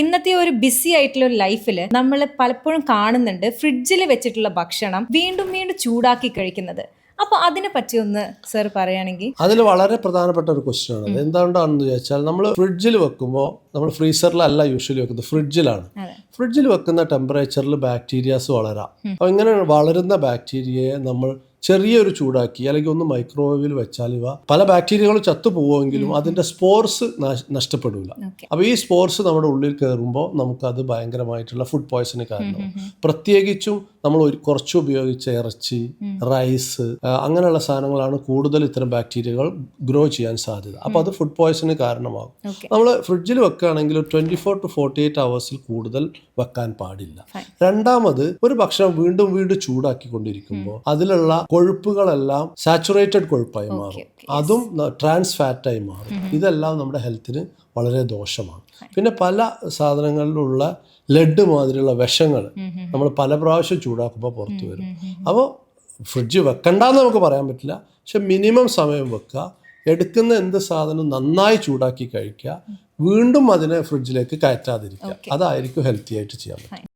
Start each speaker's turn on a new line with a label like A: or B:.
A: ഇന്നത്തെ ഒരു ബിസി ആയിട്ടുള്ള ഒരു ലൈഫിൽ നമ്മൾ പലപ്പോഴും കാണുന്നുണ്ട് ഫ്രിഡ്ജിൽ വെച്ചിട്ടുള്ള ഭക്ഷണം വീണ്ടും വീണ്ടും ചൂടാക്കി കഴിക്കുന്നത്. അപ്പൊ അതിനെ പറ്റി ഒന്ന് സർ പറയുകയാണെങ്കിൽ?
B: അതിൽ വളരെ പ്രധാനപ്പെട്ട ഒരു ക്വസ്റ്റ്യൻ ആണ്. എന്തുകൊണ്ടാണെന്ന് ചോദിച്ചാൽ നമ്മൾ ഫ്രിഡ്ജിൽ വെക്കുമ്പോൾ നമ്മൾ ഫ്രീസറിലല്ല യൂഷ്വലി വെക്കുന്നത് ഫ്രിഡ്ജിലാണ് ഫ്രിഡ്ജിൽ വെക്കുന്ന ടെമ്പറേച്ചറിൽ ബാക്ടീരിയാസ് വളരാം. അപ്പോൾ ഇങ്ങനെ വളരുന്ന ബാക്ടീരിയയെ നമ്മൾ ചെറിയൊരു ചൂടാക്കി അല്ലെങ്കിൽ ഒന്ന് മൈക്രോവേവിൽ വെച്ചാൽ ഇവ പല ബാക്ടീരിയകളും ചത്തുപോകുമെങ്കിലും അതിന്റെ സ്പോർസ് നഷ്ടപ്പെടില്ല അപ്പോൾ ഈ സ്പോർസ് നമ്മുടെ ഉള്ളിൽ കയറുമ്പോൾ നമുക്കത് ഭയങ്കരമായിട്ടുള്ള ഫുഡ് പോയ്സന് കാരണമാവും. പ്രത്യേകിച്ചും നമ്മൾ ഒരു കുറച്ച് ഉപയോഗിച്ച ഇറച്ചി റൈസ് അങ്ങനെയുള്ള സാധനങ്ങളാണ് കൂടുതൽ ഇത്തരം ബാക്ടീരിയകൾ ഗ്രോ ചെയ്യാൻ സാധ്യത. അപ്പോൾ അത് ഫുഡ് പോയ്സന് കാരണമാകും. നമ്മൾ ഫ്രിഡ്ജിൽ വെക്കുകയാണെങ്കിൽ twenty four to forty eight അവേഴ്സിൽ കൂടുതൽ വെക്കാൻ പാടില്ല. രണ്ടാമത് ഒരു ഭക്ഷണം വീണ്ടും വീണ്ടും ചൂടാക്കിക്കൊണ്ടിരിക്കുമ്പോൾ അതിലുള്ള കൊഴുപ്പുകളെല്ലാം സാച്ചുറേറ്റഡ് കൊഴുപ്പായി മാറും. അതും ട്രാൻസ് ഫാറ്റായി മാറും. ഇതെല്ലാം നമ്മുടെ ഹെൽത്തിന് വളരെ ദോഷമാണ്. പിന്നെ പല സാധനങ്ങളിലുള്ള ലഡ് മാതിരിയുള്ള വിഷങ്ങൾ നമ്മൾ പല പ്രാവശ്യം ചൂടാക്കുമ്പോൾ പുറത്ത് വരും. അപ്പോൾ ഫ്രിഡ്ജ് വെക്കണ്ടെന്ന് നമുക്ക് പറയാൻ പറ്റില്ല. പക്ഷെ മിനിമം സമയം വെക്കുക. എടുക്കുന്ന എന്ത് സാധനം നന്നായി ചൂടാക്കി കഴിക്കുക. വീണ്ടും അതിനെ ഫ്രിഡ്ജിലേക്ക് കയറ്റാതിരിക്കുക. അതായിരിക്കും ഹെൽത്തി ആയിട്ട് ചെയ്യാൻ പറ്റും